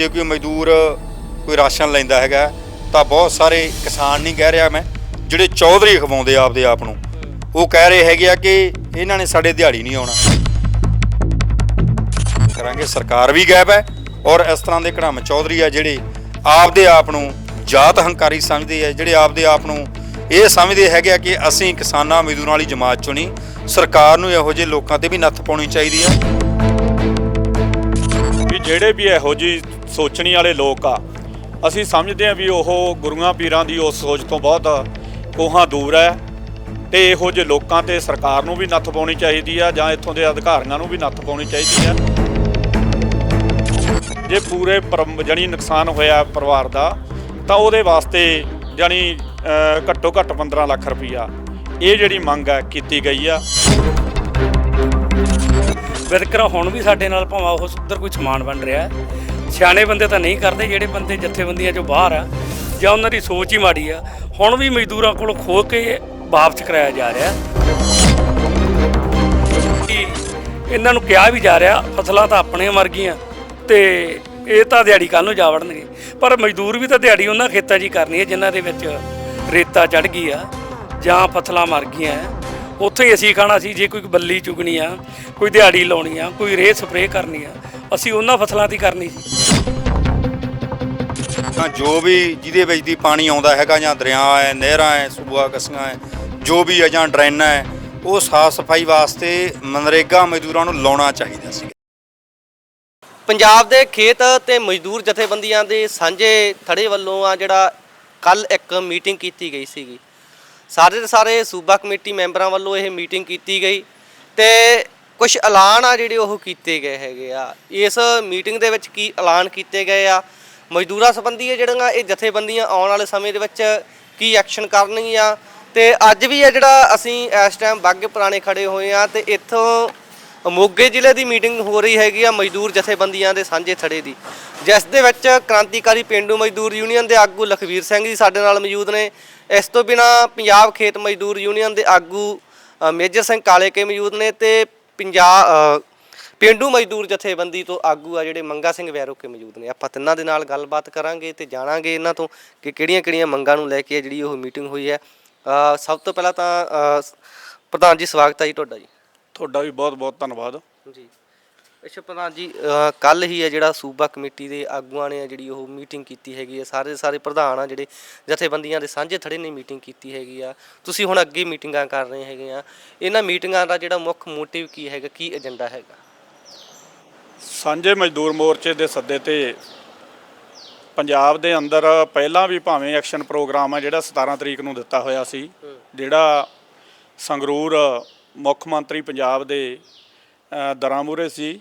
ਜੇ ਕੋਈ ਮਜ਼ਦੂਰ ਕੋਈ ਰਾਸ਼ਨ ਲੈਂਦਾ ਹੈਗਾ, ਤਾਂ ਬਹੁਤ ਸਾਰੇ ਕਿਸਾਨ ਨਹੀਂ ਕਹਿ ਰਿਹਾ ਮੈਂ, ਜਿਹੜੇ ਚੌਧਰੀ ਖਵਾਉਂਦੇ ਆਪਦੇ ਆਪ ਨੂੰ। ਉਹ ਕਹਿ ਰਹੇ ਹੈਗੇ ਆ ਕਿ ਇਹਨਾਂ ਨੇ ਸਾਡੇ ਦਿਹਾੜੀ ਨਹੀਂ ਆਉਣਾ। ਕਰਾਂਗੇ ਸਰਕਾਰ ਵੀ ਗਾਇਬ ਹੈ ਔਰ ਇਸ ਤਰ੍ਹਾਂ ਦੇ ਘੜਮ ਚੌਧਰੀ ਆ ਜਿਹੜੇ ਆਪਦੇ ਆਪ ਨੂੰ ਜਾਤ ਹੰਕਾਰੀ ਸਮਝਦੇ ਆ, ਜਿਹੜੇ ਆਪਦੇ ਆਪ ਨੂੰ ਇਹ ਸਮਝਦੇ ਹੈਗੇ ਆ ਕਿ ਅਸੀਂ ਕਿਸਾਨਾਂ ਮਜ਼ਦੂਰਾਂ ਵਾਲੀ ਜਮਾਤ ਚੋਂ ਨਹੀਂ, ਸਰਕਾਰ ਨੂੰ ਇਹੋ ਜਿਹੇ ਲੋਕਾਂ ਤੇ ਵੀ ਨੱਥ ਪਾਉਣੀ ਚਾਹੀਦੀ ਆ। ਵੀ ਜਿਹੜੇ ਵੀ ਇਹੋ ਜਿਹੀ ਸੋਚਣੀ ਵਾਲੇ ਲੋਕ ਆ। ਅਸੀਂ ਸਮਝਦੇ ਹਾਂ ਵੀ ਉਹ ਗੁਰੂਆਂ ਪੀਰਾਂ ਦੀ ਉਸ ਸੋਚ ਤੋਂ ਬਹੁਤ ਕੋਹਾਂ ਦੂਰ ਹੈ ਤੇ ਇਹੋ ਜਿਹੇ ਲੋਕਾਂ ਤੇ ਸਰਕਾਰ ਨੂੰ ਵੀ ਨੱਥ ਪਾਉਣੀ ਚਾਹੀਦੀ ਆ ਜਾਂ ਇੱਥੋਂ ਦੇ ਅਧਿਕਾਰੀਆਂ ਨੂੰ ਵੀ ਨੱਥ ਪਾਉਣੀ ਚਾਹੀਦੀ ਆ। ਜੇ ਪੂਰੇ ਪਰਮ- ਜਾਣੀ ਨੁਕਸਾਨ ਹੋਇਆ ਪਰਿਵਾਰ ਦਾ, ਤਾਂ ਉਹਦੇ ਵਾਸਤੇ ਜਾਣੀ ਘੱਟੋ ਘੱਟ 15 ਲੱਖ ਰੁਪਈਆ। ਇਹ ਜਿਹੜੀ ਮੰਗ ਹੈ, ਕੀਤੀ ਗਈ ਆ। ਵਿਤਕਰਾ ਹੁਣ ਵੀ ਸਾਡੇ ਨਾਲ ਭਾਵੇਂ ਉਹ ਉੱਧਰ ਕੋਈ ਸਮਾਨ ਬਣ ਰਿਹਾ ਸਿਆਣੇ ਬੰਦੇ ਤਾਂ ਨਹੀਂ ਕਰਦੇ, ਜਿਹੜੇ ਬੰਦੇ ਜਥੇਬੰਦੀਆਂ ਚੋਂ ਬਾਹਰ ਆ ਜਾਂ ਉਹਨਾਂ ਦੀ ਸੋਚ ਹੀ ਮਾੜੀ ਆ, ਹੁਣ ਵੀ ਮਜ਼ਦੂਰਾਂ ਕੋਲ ਖੋ ਕੇ ਵਾਪਸ ਕਰਾਇਆ ਜਾ ਰਿਹਾ। ਕਿ ਇਹਨਾਂ ਨੂੰ ਕਿਹਾ ਵੀ ਜਾ ਰਿਹਾ, ਫਸਲਾਂ ਤਾਂ ਆਪਣੇ ਮਰ ਗਈਆਂ ਤੇ ਇਹ ਤਾਂ ਦਿਹਾੜੀ ਕੱਲ ਨੂੰ ਜਾ ਵੜਨਗੇ। ਪਰ ਮਜ਼ਦੂਰ ਵੀ ਤਾਂ ਦਿਹਾੜੀ ਉਹਨਾਂ ਖੇਤਾਂ 'ਚ ਹੀ ਕਰਨੀ ਹੈ ਜਿਨ੍ਹਾਂ ਦੇ ਵਿੱਚ ਰੇਤਾ ਚੜ ਗਈ ਆ ਜਾਂ ਫਸਲਾਂ ਮਰ ਗਈਆਂ ਉੱਥੇ ਹੀ ਅਸੀਂ ਖਾਣਾ ਸੀ, ਜੇ ਕੋਈ ਬੱਲੀ ਚੁਗਣੀ ਆ, ਕੋਈ ਦਿਹਾੜੀ ਲਾਉਣੀ ਆ, ਕੋਈ ਰੇਹ ਸਪਰੇਅ ਕਰਨੀ ਆ, ਅਸੀਂ ਉਹਨਾਂ ਫਸਲਾਂ ਦੀ ਕਰਨੀ ਸੀ। ਤਾਂ ਜੋ ਵੀ ਜਿਹਦੇ ਵਿੱਚ ਦੀ ਪਾਣੀ ਆਉਂਦਾ ਹੈਗਾ ਜਾਂ ਦਰਿਆ ਹੈ, ਨਹਿਰਾਂ ਹੈ ਸੂਆ ਕਸੀਆਂ ਹੈ, ਜੋ ਵੀ ਹੈ ਜਾਂ ਡਰੇਨਾਂ ਹੈ, ਉਹ ਸਾਫ਼ ਸਫ਼ਾਈ ਵਾਸਤੇ ਮਨਰੇਗਾ ਮਜ਼ਦੂਰਾਂ ਨੂੰ ਲਾਉਣਾ ਚਾਹੀਦਾ ਸੀ। ਪੰਜਾਬ ਦੇ ਖੇਤ ਤੇ ਮਜ਼ਦੂਰ ਜਥੇਬੰਦੀਆਂ ਦੇ ਸਾਂਝੇ ਥੜੇ ਵੱਲੋਂ ਆ ਜਿਹੜਾ ਕੱਲ ਇੱਕ ਮੀਟਿੰਗ ਕੀਤੀ ਗਈ ਸੀਗੀ। ਸਾਰੇ ਦੇ ਸਾਰੇ ਸੂਬਾ ਕਮੇਟੀ ਮੈਂਬਰਾਂ ਵੱਲੋਂ ਇਹ ਮੀਟਿੰਗ ਕੀਤੀ ਗਈ ਤੇ ਕੁਝ ਐਲਾਨ ਆ ਜਿਹੜੇ ਉਹ ਕੀਤੇ ਗਏ ਹੈਗੇ ਆ। ਇਸ ਮੀਟਿੰਗ ਦੇ ਵਿੱਚ ਕੀ ਐਲਾਨ ਕੀਤੇ ਗਏ ਆ? ਮਜ਼ਦੂਰਾਂ ਸੰਬੰਧੀ ਇਹ ਜਿਹੜੀਆਂ ਇਹ ਜਥੇਬੰਦੀਆਂ ਆਉਣ ਵਾਲੇ ਸਮੇਂ ਦੇ ਵਿੱਚ ਕੀ ਐਕਸ਼ਨ ਕਰਨਗੀਆਂ ਤੇ ਅੱਜ ਵੀ ਇਹ ਜਿਹੜਾ ਅਸੀਂ ਇਸ ਟਾਈਮ ਬਾਗੇ ਪੁਰਾਣੇ ਖੜੇ ਹੋਏ ਆ ਤੇ ਇੱਥੋਂ ਮੋਗੇ ਜ਼ਿਲ੍ਹੇ ਦੀ ਮੀਟਿੰਗ ਹੋ ਰਹੀ ਹੈਗੀ ਆ ਮਜ਼ਦੂਰ ਜਥੇਬੰਦੀਆਂ ਦੇ ਸਾਂਝੇ ਥੜੇ ਦੀ, ਜਿਸ ਦੇ ਵਿੱਚ ਕ੍ਰਾਂਤੀਕਾਰੀ ਪਿੰਡੂ ਮਜ਼ਦੂਰ ਯੂਨੀਅਨ ਦੇ ਆਗੂ ਲਖਵੀਰ ਸਿੰਘ ਜੀ ਸਾਡੇ ਨਾਲ ਮੌਜੂਦ ਨੇ। ਇਸ ਤੋਂ ਬਿਨਾ ਪੰਜਾਬ ਖੇਤ ਮਜ਼ਦੂਰ ਯੂਨੀਅਨ ਦੇ ਆਗੂ ਮੇਜਰ ਸਿੰਘ ਕਾਲੇ ਕੇ ਮੌਜੂਦ ਨੇ ਤੇ ਪੰਜਾਬ ਪਿੰਡੂ ਮਜ਼ਦੂਰ ਜਥੇਬੰਦੀ ਤੋਂ ਆਗੂ ਆ ਜਿਹੜੇ ਮੰਗਾ ਸਿੰਘ ਵੈਰੋਕੇ ਮੌਜੂਦ ਨੇ। ਆਪਾਂ ਤਿੰਨਾਂ ਦੇ ਨਾਲ ਗੱਲਬਾਤ ਕਰਾਂਗੇ ਤੇ ਜਾਣਾਂਗੇ ਇਹਨਾਂ ਤੋਂ ਕਿ ਕਿਹੜੀਆਂ-ਕਿਹੜੀਆਂ ਮੰਗਾਂ ਨੂੰ ਲੈ ਕੇ ਜਿਹੜੀ ਉਹ ਮੀਟਿੰਗ ਹੋਈ ਹੈ। ਸਭ ਤੋਂ ਪਹਿਲਾਂ ਤਾਂ ਪ੍ਰਧਾਨ ਜੀ ਸਵਾਗਤ ਹੈ ਜੀ ਤੁਹਾਡਾ ਜੀ। ਤੁਹਾਡਾ ਵੀ ਬਹੁਤ ਬਹੁਤ ਧੰਨਵਾਦ। ਜੀ। ਅੱਛਾ ਪ੍ਰਧਾਨ ਜੀ ਕੱਲ ਹੀ ਹੈ ਜਿਹੜਾ ਸੂਬਾ ਕਮੇਟੀ ਦੇ ਆਗੂਆਂ ਨੇ ਜਿਹੜੀ ਉਹ ਮੀਟਿੰਗ ਕੀਤੀ ਹੈਗੀ ਹੈ। ਸਾਰੇ ਸਾਰੇ ਪ੍ਰਧਾਨ ਆ ਜਿਹੜੇ ਜਥੇਬੰਦੀਆਂ ਦੇ ਸਾਂਝੇ ਥੜੇ ਨੇ ਮੀਟਿੰਗ ਕੀਤੀ ਹੈਗੀ ਆ। ਤੁਸੀਂ ਹੁਣ ਅੱਗੇ ਮੀਟਿੰਗਾਂ ਕਰ ਰਹੇ ਹੈਗੇ ਆ। ਇਹਨਾਂ ਮੀਟਿੰਗਾਂ ਦਾ ਜਿਹੜਾ ਮੁੱਖ ਮੋਟਿਵ ਕੀ ਹੈਗਾ ਕੀ ਏਜੰਡਾ ਹੈਗਾ? ਸਾਂਝੇ ਮਜ਼ਦੂਰ ਮੋਰਚੇ ਦੇ ਸੱਦੇ ਤੇ ਪੰਜਾਬ ਦੇ ਅੰਦਰ ਪਹਿਲਾਂ ਵੀ ਭਾਵੇਂ ਐਕਸ਼ਨ ਪ੍ਰੋਗਰਾਮ ਹੈ ਜਿਹੜਾ 17 ਤਰੀਕ ਨੂੰ ਦਿੱਤਾ ਹੋਇਆ ਸੀ ਜਿਹੜਾ ਸੰਗਰੂਰ ਮੁੱਖ ਮੰਤਰੀ ਪੰਜਾਬ ਦੇ ਅ, ਦਰਾਂ ਮੂਹਰੇ ਸੀ